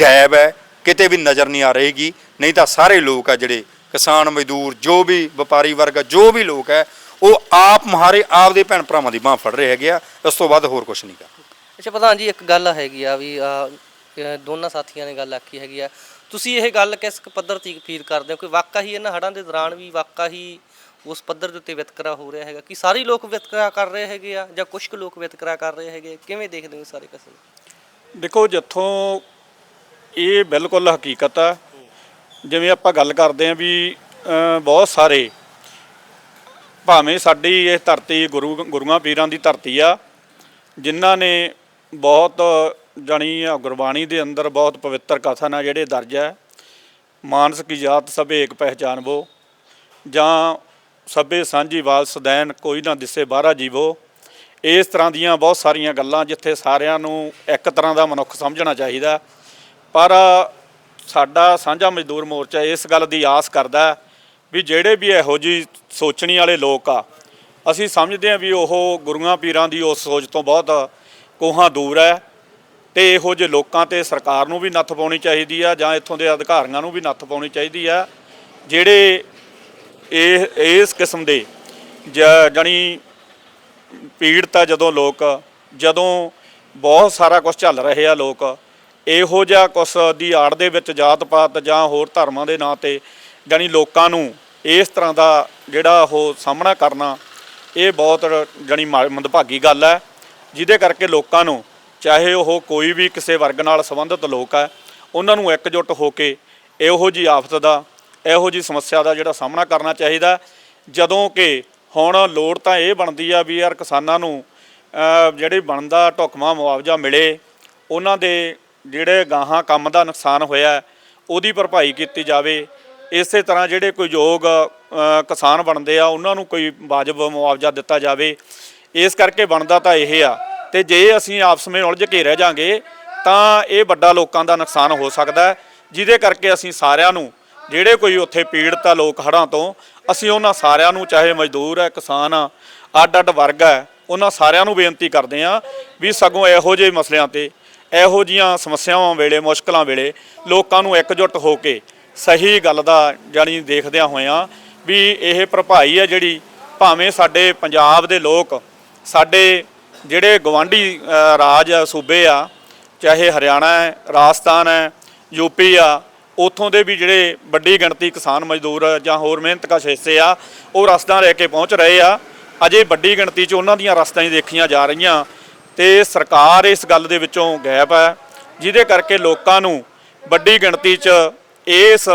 ਗਾਇਬ ਹੈ, ਕਿਤੇ ਵੀ ਨਜ਼ਰ ਨਹੀਂ ਆ ਰਹੇਗੀ। ਨਹੀਂ ਤਾਂ ਸਾਰੇ ਲੋਕ ਆ ਜਿਹੜੇ ਕਿਸਾਨ, ਮਜ਼ਦੂਰ, ਜੋ ਵੀ ਵਪਾਰੀ ਵਰਗ ਜੋ ਵੀ ਲੋਕ ਹੈ ਉਹ ਆਪ ਮਹਾਰੇ ਆਪਦੇ ਭੈਣ ਭਰਾਵਾਂ ਦੀ ਬਾਹ ਫੜ ਰਹੇ ਹੈਗੇ ਆ ਇਸ ਤੋਂ ਵੱਧ ਹੋਰ ਕੁਝ ਨਹੀਂ ਕਰ ਅੱਛਾ ਪ੍ਰਧਾਨ ਜੀ ਇੱਕ ਗੱਲ ਹੈਗੀ ਆ ਵੀ ਅਹ, ਦੋਨਾਂ ਸਾਥੀਆਂ ਨੇ ਗੱਲ ਆਖੀ ਹੈਗੀ ਆ। ਤੁਸੀਂ ਇਹ ਗੱਲ ਕਿਸ ਕੁ ਪੱਧਰ ਤੇ ਫੀਲ ਕਰਦੇ ਹੋ? ਕਿ ਵਾਕਾ ਹੀ ਇਹਨਾਂ ਹੜਾਂ ਦੇ ਦੌਰਾਨ ਵੀ ਵਾਕਾ ਹੀ ਉਸ ਪੱਧਰ ਦੇ ਉੱਤੇ ਵਿਤਕਰਾ ਹੋ ਰਿਹਾ ਹੈਗਾ? ਕਿ ਸਾਰੇ ਲੋਕ ਵਿਤਕਰਾ ਕਰ ਰਹੇ ਹੈਗੇ ਆ ਜਾਂ ਕੁਝ ਕੁ ਲੋਕ ਵਿਤਕਰਾ ਕਰ ਰਹੇ ਹੈਗੇ? ਕਿਵੇਂ ਦੇਖਦੇ ਹੋ ਸਾਰੇ ਕਸੇ ਦੇਖੋ ਜਿੱਥੋਂ ਇਹ ਬਿਲਕੁਲ ਹਕੀਕਤ ਆ ਜਿਵੇਂ ਆਪਾਂ ਗੱਲ ਕਰਦੇ ਆਂ ਵੀ ਅ, ਬਹੁਤ ਸਾਰੇ ਭਾਵੇਂ ਸਾਡੀ ਇਹ ਧਰਤੀ ਗੁਰੂ ਗੁਰੂਆਂ ਪੀਰਾਂ ਦੀ ਧਰਤੀ ਆ, ਜਿਨ੍ਹਾਂ ਨੇ ਬਹੁਤ ਜਾਣੀ ਆ ਗੁਰਬਾਣੀ ਦੇ ਅੰਦਰ ਬਹੁਤ ਪਵਿੱਤਰ ਕਥਨ ਆ ਜਿਹੜੇ ਦਰਜ ਹੈ ਮਾਨਸ ਕੀ ਜਾਤ ਸਭੇ ਇੱਕ ਪਹਿਚਾਨਵੋ, ਜਾਂ ਸਭੇ ਸਾਂਝੀ ਵਾਲ ਸਦੈਨ ਕੋਈ ਨਾ ਦਿਸੇ ਬਾਹਰਾ ਜੀਵੋ, ਇਸ ਤਰ੍ਹਾਂ ਦੀਆਂ ਬਹੁਤ ਸਾਰੀਆਂ ਗੱਲਾਂ ਜਿੱਥੇ ਸਾਰਿਆਂ ਨੂੰ ਇੱਕ ਤਰ੍ਹਾਂ ਦਾ ਮਨੁੱਖ ਸਮਝਣਾ ਚਾਹੀਦਾ। ਪਰ ਸਾਡਾ ਸਾਂਝਾ ਮਜ਼ਦੂਰ ਮੋਰਚਾ ਇਸ ਗੱਲ ਦੀ ਆਸ ਕਰਦਾ ਵੀ ਜਿਹੜੇ ਵੀ ਇਹੋ ਜੀ ਸੋਚਣੀ ਵਾਲੇ ਲੋਕ ਆ, ਅਸੀਂ ਸਮਝਦੇ ਹਾਂ ਵੀ ਉਹ ਗੁਰੂਆਂ ਪੀਰਾਂ ਦੀ ਉਸ ਸੋਚ ਤੋਂ ਬਹੁਤ ਕੋਹਾਂ ਦੂਰ ਹੈ ਤੇ ਇਹੋ ਜਿਹੇ ਲੋਕਾਂ ਤੇ ਸਰਕਾਰ ਨੂੰ ਵੀ ਨੱਥ ਪਾਉਣੀ ਚਾਹੀਦੀ ਆ ਜਾਂ ਇੱਥੋਂ ਦੇ ਅਧਿਕਾਰੀਆਂ ਨੂੰ ਵੀ ਨੱਥ ਪਾਉਣੀ ਚਾਹੀਦੀ ਆ, ਜਿਹੜੇ ਇਹ, ਇਸ ਕਿਸਮ ਦੇ ਜ- ਜਾਣੀ ਪੀੜਤ ਆ ਜਦੋਂ ਲੋਕ, ਜਦੋਂ ਬਹੁਤ ਸਾਰਾ ਕੁਝ ਚੱਲ ਰਹੇ ਆ ਲੋਕ, ਇਹੋ ਜਿਹਾ ਕੁਛ ਦੀ ਆੜ ਦੇ ਵਿੱਚ ਜਾਤ ਪਾਤ ਜਾਂ ਹੋਰ ਧਰਮਾਂ ਦੇ ਨਾਂ ਤੇ ਜਾਣੀ ਲੋਕਾਂ ਨੂੰ ਇਸ ਤਰ੍ਹਾਂ ਦਾ ਜਿਹੜਾ ਉਹ ਸਾਹਮਣਾ ਕਰਨਾ, ਇਹ ਬਹੁਤ ਜਾਣੀ ਮਾ- ਮੰਦਭਾਗੀ ਗੱਲ ਹੈ। ਜਿਹਦੇ ਕਰਕੇ ਲੋਕਾਂ ਨੂੰ, ਚਾਹੇ ਉਹ ਕੋਈ ਵੀ ਕਿਸੇ ਵਰਗ ਨਾਲ ਸੰਬੰਧਿਤ ਲੋਕ ਹੈ, ਉਹਨਾਂ ਨੂੰ ਇਕਜੁੱਟ ਹੋ ਕੇ ਇਹੋ ਜੀ ਆਫਤ ਦਾ, ਇਹੋ ਜੀ ਸਮੱਸਿਆ ਦਾ ਜਿਹੜਾ ਸਾਹਮਣਾ ਕਰਨਾ ਚਾਹੀਦਾ ਜਦੋਂ ਕਿ ਹੁਣ ਲੋੜ ਤਾਂ ਇਹ ਬਣਦੀ ਆ ਵੀ ਯਾਰ ਕਿਸਾਨਾਂ ਨੂੰ ਜਿਹੜੇ ਬਣਦਾ ਢੁਕਵਾਂ ਮੁਆਵਜ਼ਾ ਮਿਲੇ, ਉਹਨਾਂ ਦੇ ਜਿਹੜੇ ਗਾਹਾਂ ਕੰਮ ਦਾ ਨੁਕਸਾਨ ਹੋਇਆ, ਉਹਦੀ ਭਰਪਾਈ ਕੀਤੀ ਜਾਵੇ ਇਸੇ ਤਰ੍ਹਾਂ ਜਿਹੜੇ ਕੋਈ ਯੋਗ ਕਿਸਾਨ ਬਣਦੇ ਆ, ਉਹਨਾਂ ਨੂੰ ਕੋਈ ਵਾਜਬ ਮੁਆਵਜ਼ਾ ਦਿੱਤਾ ਜਾਵੇ, ਇਸ ਕਰਕੇ ਬਣਦਾ ਤਾਂ ਇਹ ਆ। ਤੇ ਜੇ ਅਸੀਂ ਆਪਸ ਵਿੱਚ ਉਲਝ ਕੇ ਰਹਿ ਜਾਾਂਗੇ, ਤਾਂ ਇਹ ਵੱਡਾ ਲੋਕਾਂ ਦਾ ਨੁਕਸਾਨ ਹੋ ਸਕਦਾ ਜਿਹਦੇ ਕਰਕੇ ਅਸੀਂ ਸਾਰਿਆਂ ਨੂੰ, ਜਿਹੜੇ ਕੋਈ ਉੱਥੇ ਪੀੜਤ ਆ ਲੋਕ ਹੜ੍ਹਾਂ ਤੋਂ, ਅਸੀਂ ਉਹਨਾਂ ਸਾਰਿਆਂ ਨੂੰ, ਚਾਹੇ ਮਜ਼ਦੂਰ ਹੈ ਕਿਸਾਨ ਆ ਅੱਡ ਅੱਡ ਵਰਗ ਹੈ ਉਹਨਾਂ ਸਾਰਿਆਂ ਨੂੰ ਬੇਨਤੀ ਕਰਦੇ ਆ ਵੀ ਸਗੋਂ ਇਹੋ ਜਿਹੇ ਮਸਲਿਆਂ ਤੇ, ਇਹੋ ਜੀਆਂ ਸਮੱਸਿਆਵਾਂ ਵੇਲੇ, ਮੁਸ਼ਕਲਾਂ ਵੇਲੇ ਲੋਕਾਂ ਨੂੰ ਇਕਜੁੱਟ ਹੋ ਕੇ ਸਹੀ ਗੱਲ ਦਾ ਜਾਣੀ ਦੇਖਦਿਆਂ ਹੋਇਆਂ ਵੀ ਇਹ ਭਰਪਾਈ ਹੈ ਜਿਹੜੀ ਭਾਵੇਂ ਸਾਡੇ ਪੰਜਾਬ ਦੇ ਲੋਕ, ਸਾਡੇ ਜਿਹੜੇ ਗਵਾਂਢੀ ਰਾਜ ਆ, ਸੂਬੇ ਆ, ਚਾਹੇ ਹਰਿਆਣਾ ਹੈ, ਰਾਜਸਥਾਨ ਹੈ ਯੂਪੀ ਆ, ਉਥੋਂ ਦੇ ਵੀ ਜਿਹੜੇ ਵੱਡੀ ਗਿਣਤੀ ਕਿਸਾਨ ਮਜ਼ਦੂਰ ਜਾਂ ਹੋਰ ਮਿਹਨਤਕਸ਼ ਹਿੱਸੇ ਆ, ਉਹ ਰਸਦਾਂ ਲੈ ਕੇ ਪਹੁੰਚ ਰਹੇ ਆ। ਅਜੇ ਵੱਡੀ ਗਿਣਤੀ 'ਚ ਉਹਨਾਂ ਦੀਆਂ ਰਸਤਾਂ ਹੀ ਦੇਖੀਆਂ ਜਾ ਰਹੀਆਂ ਤੇ ਸਰਕਾਰ ਇਸ ਗੱਲ ਦੇ ਵਿੱਚੋਂ ਗਾਇਬ ਹੈ, ਜਿਹਦੇ ਕਰਕੇ ਲੋਕਾਂ ਨੂੰ ਵੱਡੀ ਗਿਣਤੀ 'ਚ ਇਸ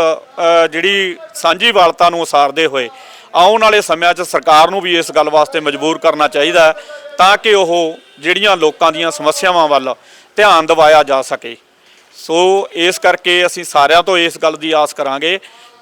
ਜਿਹੜੀ ਸਾਂਝੀ ਵਾਲਤਾ ਨੂੰ ਉਸਾਰਦੇ ਹੋਏ ਆਉਣ ਵਾਲੇ ਸਮਿਆਂ 'ਚ ਸਰਕਾਰ ਨੂੰ ਵੀ ਇਸ ਗੱਲ ਵਾਸਤੇ ਮਜਬੂਰ ਕਰਨਾ ਚਾਹੀਦਾ ਤਾਂ ਕਿ ਉਹ ਜਿਹੜੀਆਂ ਲੋਕਾਂ ਦੀਆਂ ਸਮੱਸਿਆਵਾਂ ਵੱਲ ਧਿਆਨ ਦਿਵਾਇਆ ਜਾ ਸਕੇ। ਸੋ ਇਸ ਕਰਕੇ ਅਸੀਂ ਸਾਰਿਆਂ ਤੋਂ ਇਸ ਗੱਲ ਦੀ ਆਸ ਕਰਾਂਗੇ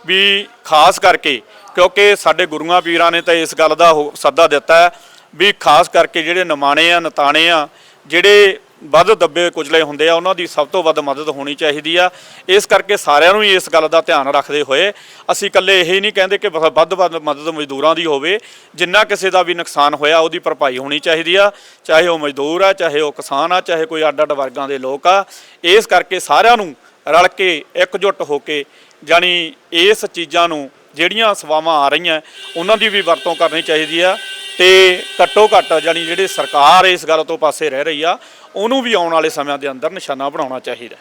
ਵੀ ਖਾਸ ਕਰਕੇ ਕਿਉਂਕਿ ਸਾਡੇ ਗੁਰੂਆਂ ਪੀਰਾਂ ਨੇ ਤਾਂ ਇਸ ਗੱਲ ਦਾ ਉਹ ਸੱਦਾ ਦਿੱਤਾ ਵੀ ਖਾਸ ਕਰਕੇ ਜਿਹੜੇ ਨਿਮਾਣੇ ਆ, ਨਤਾਣੇ ਆ, ਜਿਹੜੇ ਵੱਧ ਦੱਬੇ ਕੁਚਲੇ ਹੁੰਦੇ ਆ, ਉਹਨਾਂ ਦੀ ਸਭ ਤੋਂ ਵੱਧ ਮਦਦ ਹੋਣੀ ਚਾਹੀਦੀ ਆ। ਇਸ ਕਰਕੇ ਸਾਰਿਆਂ ਨੂੰ ਇਸ ਗੱਲ ਦਾ ਧਿਆਨ ਰੱਖਦੇ ਹੋਏ ਅਸੀਂ ਇਕੱਲੇ ਇਹ ਨਹੀਂ ਕਹਿੰਦੇ ਕਿ ਬਸ ਵੱਧ ਵੱਧ ਮਦਦ ਮਜ਼ਦੂਰਾਂ ਦੀ ਹੋਵੇ। ਜਿੰਨਾ ਕਿਸੇ ਦਾ ਵੀ ਨੁਕਸਾਨ ਹੋਇਆ, ਉਹਦੀ ਭਰਪਾਈ ਹੋਣੀ ਚਾਹੀਦੀ ਆ। ਚਾਹੇ ਉਹ ਮਜ਼ਦੂਰ ਆ, ਚਾਹੇ ਉਹ ਕਿਸਾਨ ਆ, ਚਾਹੇ ਕੋਈ ਅੱਡ ਅੱਡ ਵਰਗਾਂ ਦੇ ਲੋਕ ਆ। ਇਸ ਕਰਕੇ ਸਾਰਿਆਂ ਨੂੰ ਰਲ ਕੇ ਇਕਜੁੱਟ ਹੋ ਕੇ, ਜਾਣੀ ਇਸ ਚੀਜ਼ਾਂ ਨੂੰ ਜਿਹੜੀਆਂ ਸਵਾਵਾਂ ਆ ਰਹੀਆਂ, ਉਹਨਾਂ ਦੀ ਵੀ ਵਰਤੋਂ ਕਰਨੀ ਚਾਹੀਦੀ ਆ। ਤੇ ਘੱਟੋ ਘੱਟ, ਜਾਣੀ ਜਿਹੜੀ ਸਰਕਾਰ ਇਸ ਗੱਲ ਤੋਂ ਪਾਸੇ ਰਹਿ ਰਹੀ ਆ ਉਹਨੂੰ ਵੀ ਆਉਣ ਵਾਲੇ ਸਮਿਆਂ ਦੇ ਅੰਦਰ ਨਿਸ਼ਾਨਾ ਬਣਾਉਣਾ ਚਾਹੀਦਾ